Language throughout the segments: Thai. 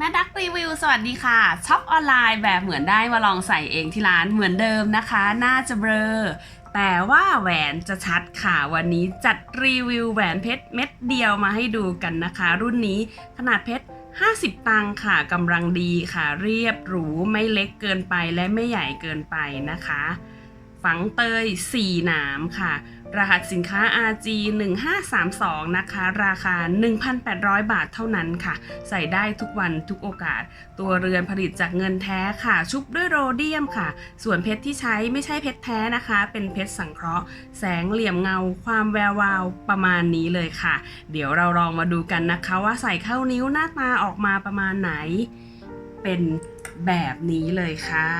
แม่ดักรีวิวสวัสดีค่ะช็อปออนไลน์แบบเหมือนได้มาลองใส่เองที่ร้านเหมือนเดิมนะคะ น่าจะเบลอแต่ว่าแหวนจะชัดค่ะวันนี้จัดรีวิวแหวนเพชรเม็ดเดียวมาให้ดูกันนะคะ รุ่นนี้ขนาดเพชร 50 ตังค่ะกำลังดีค่ะ เรียบหรูไม่เล็กเกินไปและไม่ใหญ่เกินไปนะคะ ฝังเตย 4 หนามค่ะ รหัสสินค้า RG 1532นะคะ ราคา 1,800 บาทเท่านั้นค่ะ ใส่ได้ทุกวันทุกโอกาส ตัวเรือนผลิตจากเงินแท้ค่ะ ชุบด้วยโรเดียมค่ะ ส่วนเพชรที่ใช้ไม่ใช่เพชรแท้นะคะ เป็นเพชรสังเคราะห์ แสงเหลี่ยมเงา ความแวววาวประมาณนี้เลยค่ะ เดี๋ยวเราลองมาดูกันนะคะ ว่าใส่เข้านิ้วหน้าตาออกมาประมาณไหน เป็นแบบนี้เลยค่ะ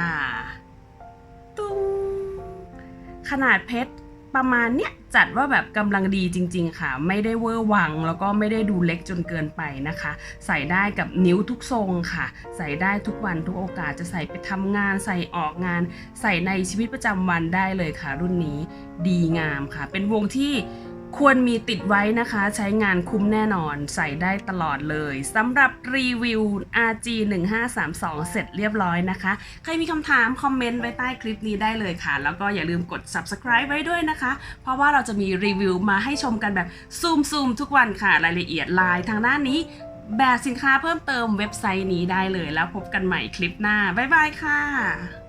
ขนาดเพชรประมาณเนี้ยจัดว่าแบบกำลังดีจริง ๆ ค่ะ ไม่ได้เวอร์วัง แล้วก็ไม่ได้ดูเล็กจนเกินไปนะคะ ใส่ได้กับนิ้วทุกทรงค่ะ ใส่ได้ทุกวันทุกโอกาสจะใส่ไปทำงาน ใส่ออกงาน ใส่ในชีวิตประจำวันได้เลยค่ะ รุ่นนี้ดีงามค่ะ เป็นวงที่ ควรมีติดไว้นะคะ ใช้งานคุ้มแน่นอนใส่ได้ตลอดเลยสำหรับรีวิว RG 1532 เสร็จเรียบร้อยนะคะ ใครมีคำถาม คอมเมนต์ไว้ใต้คลิปนี้ได้เลยค่ะ แล้วก็อย่าลืมกด subscribe ไว้ด้วยนะคะ เพราะว่าเราจะมีรีวิวมาให้ชมกันแบบซูมซูมๆทุกวันค่ะ รายละเอียดไลน์ทางด้านนี้ แบบสินค้าเพิ่มเติมเว็บไซต์นี้ได้เลยแล้วพบกันใหม่คลิปหน้า บ๊ายบายค่ะ